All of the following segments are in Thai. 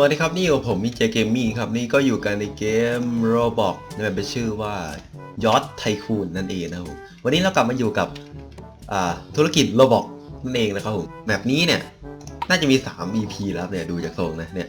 วัสดีครับ นี่กับผมมิเจเกมมิ่ครับนี่ก็อยู่กันในเกม Roblox นั่นเป็นชื่อว่ายอ t ไทคูนนั่นเองนะครับผมวันนี้เรากลับมาอยู่กับธุรกิจ Roblox นั่นเองนะครับผมแบบนี้เนี่ยน่าจะมี 3 EP แล้วเนี่ยดูจากทรงนะเนี่ย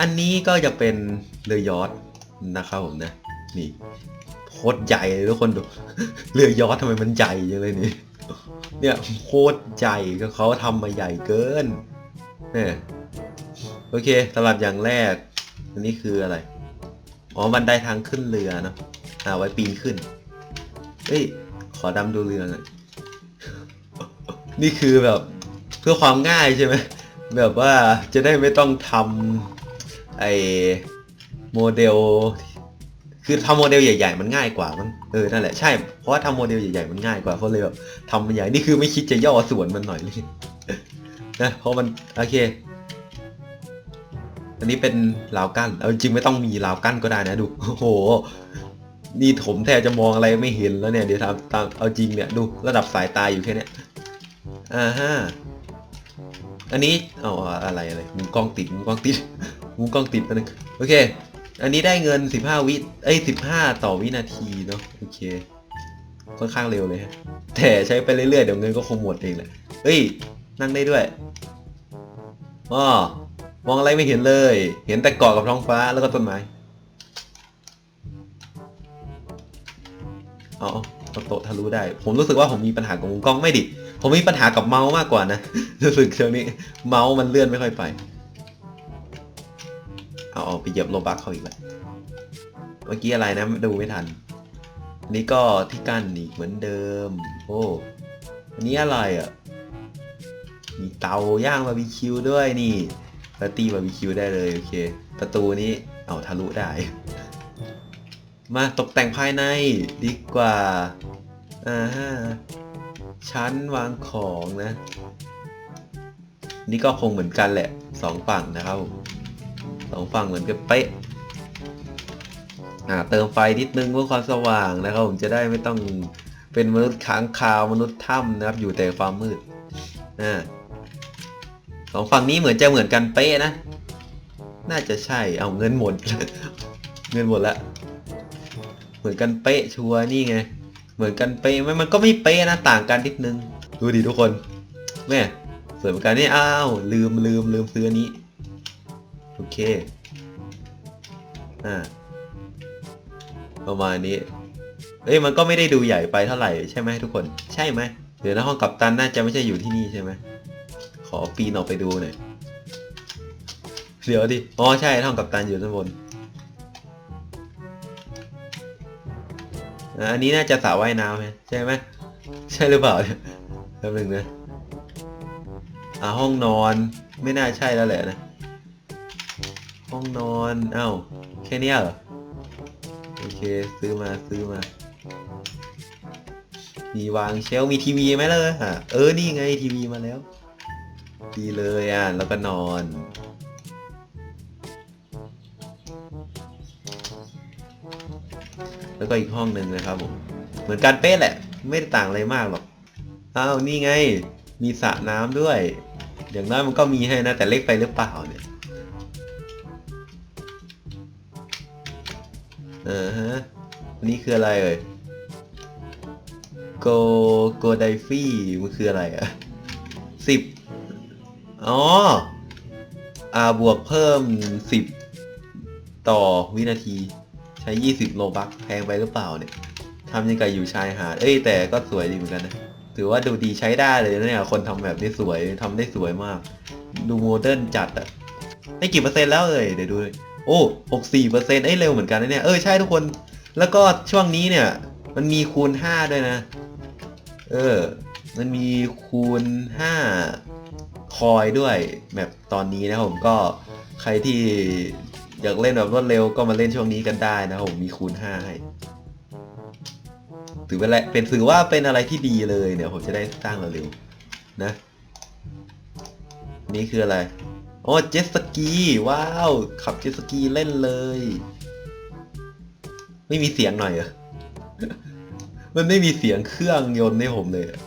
อันนี้ก็จะเป็นเรือยอทนะครับผมนะนี่โคตรใหญ่เลยทุกคนดูเรือยอททำไมมันใหญ่จังเลยนี่เนี่ยโคตรใหญ่ก็เขาทำมาใหญ่เกินเนี่ย โอเคสำหรับอย่างแรก อันนี้คืออะไร อ๋อบันไดทางขึ้นเรือเนอะอ่าไว้ปีนขึ้น เฮ้ย ขอดำดูเรือหน่อยนี่คือแบบเพื่อความง่ายใช่ไหมแบบว่าจะได้ไม่ต้องทำไอโมเดล คือทำโมเดลใหญ่ ๆ มันง่ายกว่ามันเออนั่นแหละใช่เพราะว่าทำโมเดลใหญ่ๆมันง่ายกว่าเขาเลยแบบทำมันใหญ่นี่คือไม่คิดจะย่อส่วนมันหน่อยเลยนะเพราะมันโอเค อันนี้เป็นราวกั้นเอาจริงไม่ต้องมีราวกั้นก็ได้นะดูโอ้โห นี่ผมแทบจะมองอะไรไม่เห็นแล้วเนี่ยเดี๋ยวทำตามเอาจริงเนี่ยดูระดับสายตาอยู่แค่นี้อ่าฮะอันนี้เอาอะไรอะไรมุมกล้องติดมุมกล้องติดมุมกล้องติดอันนึงโอเค อันนี้ได้เงิน 15 วิเอ้ย15 ต่อวินาทีเนาะโอเคค่อนข้างเร็วเลยฮะแต่ใช้ไปเรื่อยๆเดี๋ยวเงินก็คงหมดเองแหละเฮ้ยนั่งได้ด้วยอ๋อ มองอะไรไม่เห็นเลย เห็นแต่เกาะกับท้องฟ้าแล้วก็ต้นไม้อาเอโต๊ะทะลุได้ ผมรู้สึกว่าผมมีปัญหากับมุมกล้องไม่ดิ ผมมีปัญหากับเมาส์มากกว่านะ รู้สึกช่วงนี้ เมาส์มันเลื่อนไม่ค่อยไป เอาเอาไปเหยียบโลบักเขาอีกแล้ว เมื่อกี้อะไรนะดูไม่ทัน อันนี้ก็ที่กั้นอีกเหมือนเดิม โอ้ อันนี้อะไรอะ มีเตาย่างบาร์บีคิวด้วยนี่ ปาร์ตี้บาร์บีคิวได้เลยโอเค ประตูนี้เอาทะลุได้ มาตกแต่งภายในดีกว่า อ่าฮะชั้นวางของนะ นี่ก็คงเหมือนกันแหละสองฝั่งนะครับสองฝั่งเหมือนกันเป๊ะอ่าเติมไฟนิดนึงเพื่อความสว่างนะครับ ผมจะได้ไม่ต้องเป็นมนุษย์ค้างคาวมนุษย์ถ้ำนะครับ อยู่แต่ความมืดอ่า สองฝั่งนี้เหมือนจะเหมือนกันเป๊ะนะ น่าจะใช่ เอาเงินหมด เงินหมดละ เหมือนกันเป๊ะชัวร์นี่ไง เหมือนกันเป๊ะไหมมันก็ไม่เป๊ะนะต่างกันนิดนึง ดูดิทุกคน แม่สวยเหมือนกันนี่ อ้าว ลืมลืมลืมซื้ออันนี้ โอเค อ่า ประมาณนี้ เอ้ย มันก็ไม่ได้ดูใหญ่ไปเท่าไหร่ใช่ไหมทุกคน ใช่ไหมเดี๋ยวนะห้องกัปตันน่าจะไม่ใช่อยู่ที่นี่ใช่ไหม ขอปีนออกไปดูหน่อยเดี๋ยวดิ อ๋อใช่ห้องกัปตันอยู่ด้านบน อันนี้น่าจะสระว่ายน้ำไหมใช่ไหม ใช่หรือเปล่าเนี่ยแป๊บนึงนะอ่าห้องนอนไม่น่าใช่แล้วแหละนะ ห้องนอนเอ้าแค่เนี้ยเหรอ โอเคซื้อมาซื้อมา มีวางเชลมีทีวีไหมเลยอะเออ นี่ไงทีวีมาแล้ว ดีเลยอะ แล้วก็นอน แล้วก็อีกห้องหนึ่งนะครับผม เหมือนกันเป๊ะแหละ ไม่ได้ต่างอะไรมากหรอก อ้าว นี่ไง มีสระน้ำด้วย อย่างน้อยมันก็มีให้นะ แต่เล็กไปหรือเปล่าเนี่ย เอ่าฮะนนี้คืออะไรเอ่ยโกโกไดฟี่มันคืออะไรอะสิบ อ๋อ อ่าบวกเพิ่มสิบต่อวินาที ใช้ยี่สิบโลบักแพงไปหรือเปล่าเนี่ยทำยังไงอยู่ชายหาด เอ้ยแต่ก็สวยดีเหมือนกันนะ ถือว่าดูดีใช้ได้เลยนะเนี่ยคนทำแบบนี้สวยทำได้สวยมาก ดูโมเดิร์นจัดอะได้กี่เปอร์เซ็นต์แล้วเอ่ยเดี๋ยวดูโอ้หกสี่เปอร์เซ็นต์เอ้ยเร็วเหมือนกันนะเนี่ยเออใช่ทุกคน แล้วก็ช่วงนี้เนี่ย มันมีคูณห้าด้วยนะ เออ มันมีคูณห้า คอยด้วยแบบตอนนี้นะครับผมก็ใครที่อยากเล่นแบบรวดเร็วก็มาเล่นช่วงนี้กันได้นะครับผมมีคูณห้าให้ถือเป็นอะไรเป็นถือว่าเป็นอะไรที่ดีเลยเนี่ยผมจะได้สร้างเร็วๆนะ นี่คืออะไรโอ้เจ็ตสกีว้าวขับเจ็ตสกีเล่นเลย ไม่มีเสียงหน่อยเหรอมันไม่มีเสียงเครื่องยนต์ให้ผมเลยอะ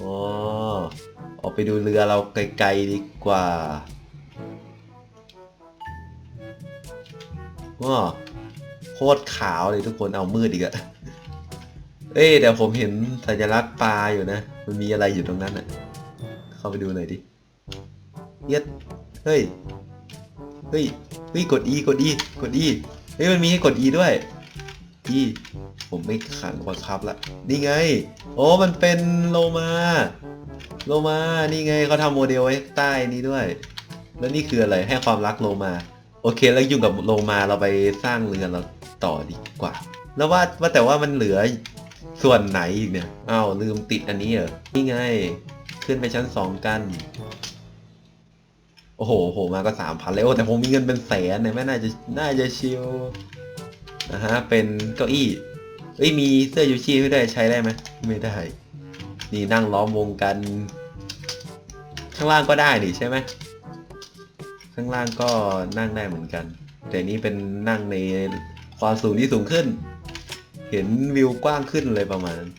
อ๋ ออกไปดูเรือเราไกลๆดีกว่าว้าโคตรขาวเลยทุกคนเอามืดอีกอะเอ้แต่ผมเห็นสัญลักษณ์ปลาอยู่นะ มันมีอะไรอยู่ตรงนั้นอะเข้าไปดูหน่อยดิเย็ดเฮ้ย เฮ้ย เฮ้ย กด E กด E กด E เฮ้ย มันมีให้กด E ด้วย E ผมไม่ขันบังคับละนี่ไง โอ้มันเป็นโลมาโลมานี่ไงเขาทำโมเดลไว้ใต้นี้ด้วย แล้วนี่คืออะไรให้ความรักโลมา โอเค แล้วอยู่กับโลมาเราไปสร้างเรือเราต่อดีกว่า แล้วว่าว่าแต่ว่ามันเหลือส่วนไหนอีกเนี่ยอ้าวลืมติดอันนี้เหรอนี่ไง ขึ้นไปชั้นสองกันโอ้โหโหมาก็สามพันเลยโอ้แต่ผมมีเงินเป็นแสนเนี่ยไม่น่าจะน่าจะชิลนะฮะเป็นเก้าอี้ เอ้ยมีเสื้อยูชีพให้ด้ใช้ได้ไหมไม่ได้ นี่นั่งล้อมวงกัน ข้างล่างก็ได้นี่ใช่ไหมข้างล่างก็นั่งได้เหมือนกัน แต่นี่เป็นนั่งในความสูงที่สูงขึ้น เห็นวิวกว้างขึ้นเลยประมาณนั้น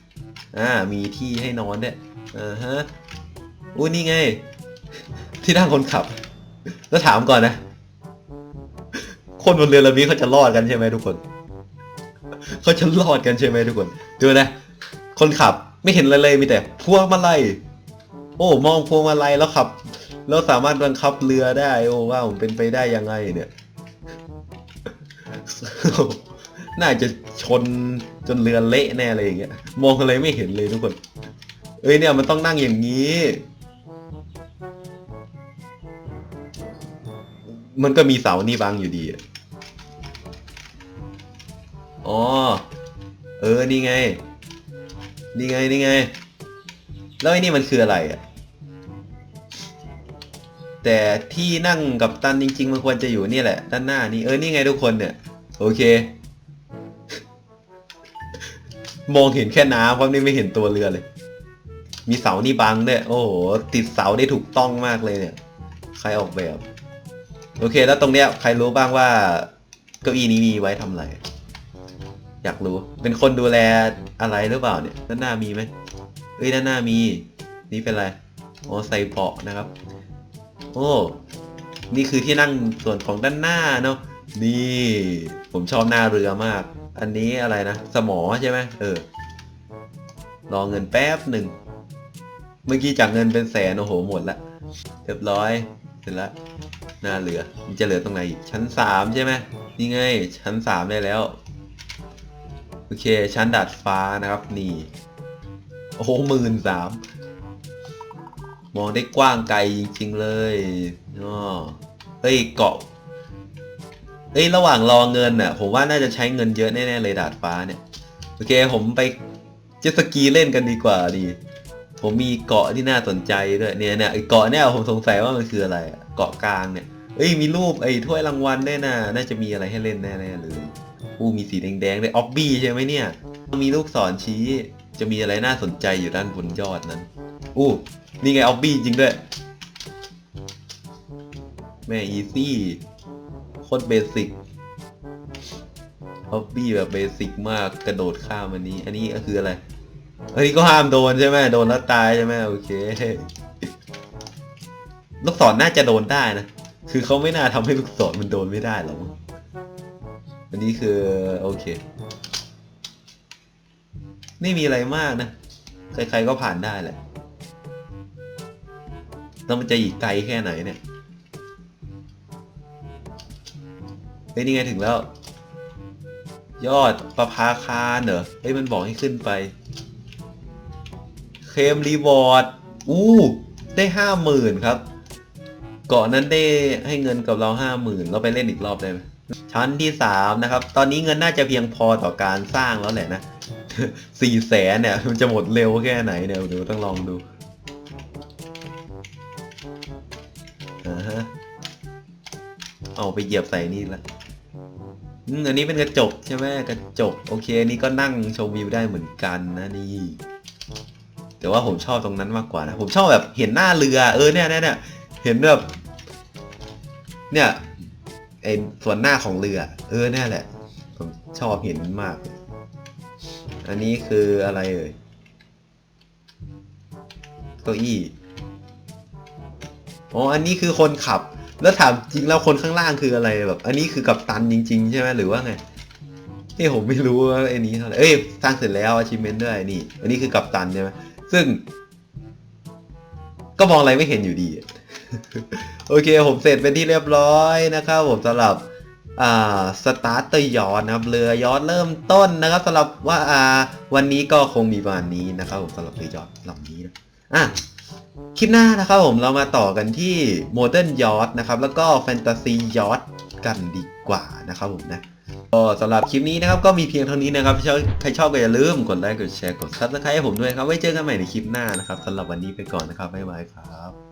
อ่ามีที่ให้นอนด้วยอ่าฮะอู้นี่ไง ที่นั่งคนขับ แล้วถามก่อนนะ คนบนเรือลำนี้เขาจะรอดกันใช่ไหมทุกคน เขาจะรอดกันใช่ไหมทุกคน ดูนะ คนขับไม่เห็นอะไรเลยมีแต่พวงมาลัยโอ้มองพวงมาลัยแล้วขับ แล้วสามารถบังคับเรือได้ โอ้ว้าวเป็นไปได้ยังไงเนี่ย น่าจะชนจนเรือเละแน่เลยอย่างเงี้ย มองอะไรไม่เห็นเลยทุกคน เอ้ยเนี่ยมันต้องนั่งอย่างนี้ มันก็มีเสานี่บังอยู่ดีอะ อ๋อ เออ นี่ไง นี่ไง นี่ไง แล้วไอ้นี่มันคืออะไรอะแต่ที่นั่งกับตันจริง ๆ มันควรจะอยู่นี่แหละ ด้านหน้านี่ เออ นี่ไงทุกคนเนี่ย โอเค มองเห็นแค่น้ำเพราะนี่ไม่เห็นตัวเรือเลย มีเสานี่บังด้วย โอ้โห ติดเสาได้ถูกต้องมากเลยเนี่ย ใครออกแบบ โอเค แล้วตรงเนี้ย ใครรู้บ้างว่าเก้าอี้นี้มีไว้ทำอะไร อยากรู้ เป็นคนดูแลอะไรหรือเปล่าเนี่ย ด้านหน้ามีไหมเอ้ยด้านหน้ามี นี่เป็นอะไรอ๋อใส่เบาะนะครับ โอ้นี่คือที่นั่งส่วนของด้านหน้าเนาะนี่ผมชอบหน้าเรือมาก อันนี้อะไรนะ สมอใช่ไหมเออรอเงินแป๊บหนึ่ง เมื่อกี้จากเงินเป็นแสนโอ้โหหมดละเรียบร้อยเสร็จแล้วหน้าเรือมันจะเหลือตรงไหน ชั้นสามใช่ไหมนี่ไง ชั้นสามได้แล้ว เค ชั้นดาดฟ้านะครับ นี่ โอ้โหหมื่นสามมองได้กว้างไกลจริง ๆ เลยอ๋อเฮ้ยเกาะเฮ้ยระหว่างรอเงินน่ะ ผมว่าน่าจะใช้เงินเยอะแน่ ๆ เลยดาดฟ้าเนี่ย โอเค ผมไปเจ็ตสกีเล่นกันดีกว่าดี ผมมีเกาะที่น่าสนใจด้วยเนี่ยเนี่ยไอเกาะเนี่ยผมสงสัยว่ามันคืออะไรเกาะกลางเนี่ยเอ้ยมีรูปไอ้ถ้วยรางวัลด้วยนะน่าจะมีอะไรให้เล่นแน่ๆเลย อู้มีสีแดงๆด้วยออบบี้ใช่ไหมเนี่ย มีลูกศรชี้ จะมีอะไรน่าสนใจอยู่ด้านบนยอดนั้น อู้ นี่ไงออบบี้จริงด้วย แม่อีซี่โคตรเบสิกออบบี้แบบเบสิกมากกระโดดข้ามอันนี้ อันนี้ก็คืออะไร อันนี้ก็ห้ามโดนใช่ไหมโดนแล้วตายใช่ไหมโอเค ลูกศรน่าจะโดนได้นะ คือเขาไม่น่าทำให้ลูกศรมันโดนไม่ได้หรอก อันนี้คือโอเค ไม่มีอะไรมากนะ ใครๆก็ผ่านได้แหละแล้วมันจะอีกไกลแค่ไหนเนี่ยเฮ้ยนี่ไงถึงแล้ว ยอดประภาคารเหรอเฮ้ยมันบอกให้ขึ้นไป เคมรีวอร์ดอู้ได้ห้าหมื่นครับ เกาะนั้นได้ให้เงินกับเราห้าหมื่นเราไปเล่นอีกรอบได้ไหม ชั้นที่สามนะครับ ตอนนี้เงินน่าจะเพียงพอต่อการสร้างแล้วแหละนะสี่แสนเนี่ยมันจะหมดเร็วแค่ไหนเนี่ยเดี๋ยวต้องลองดูอ่าฮะเอาไปเหยียบใส่นี่ละอันนี้เป็นกระจกใช่ไหมกระจก โอเคนี่ก็นั่งชมวิวได้เหมือนกันนะนี่ แต่ว่าผมชอบตรงนั้นมากกว่านะ ผมชอบแบบเห็นหน้าเรือ เออเนี่ยเนี่ยเนี่ยเห็นแบบเนี่ย ไอส่วนหน้าของเรือ เออเนี่ยแหละ ผมชอบเห็นมาก อันนี้คืออะไรเอ่ยเก้าอี้อ๋ออันนี้คือคนขับ แล้วถามจริงแล้วคนข้างล่างคืออะไรแบบ อันนี้คือกับตันจริง ๆ ใช่ไหมหรือว่าไงนี่ผมไม่รู้ว่าไอ้นี้เท่าไหร่เอ้ยสร้างเสร็จแล้ว achievement ด้วยนี่ อันนี้คือกับตันใช่ไหมซึ่ง ก็มองอะไรไม่เห็นอยู่ดี โอเคผมเสร็จเป็นที่เรียบร้อยนะครับผมสำหรับอ่าสตาร์เตอร์ยอดนะครับเรือยอดเริ่มต้นนะครับสำหรับว่าอ่าวันนี้ก็คงมีประมาณนี้นะครับผมสำหรับเรือยอดลำนี้นะอะคลิปหน้านะครับผมเรามาต่อกันที่โมเดิร์นยอดนะครับแล้วก็แฟนตาซียอดกันดีกว่านะครับผมนะก็สำหรับคลิปนี้นะครับก็มีเพียงเท่านี้นะครับใครชอบอบก็อย่าลืมกดไลค์กดแชร์กดซับสไครต์ให้ผมด้วยครับไว้เจอกันใหม่ในคลิปหน้านะครับสำหรับวันนี้ไปก่อนนะครับบ๊ายบายครับ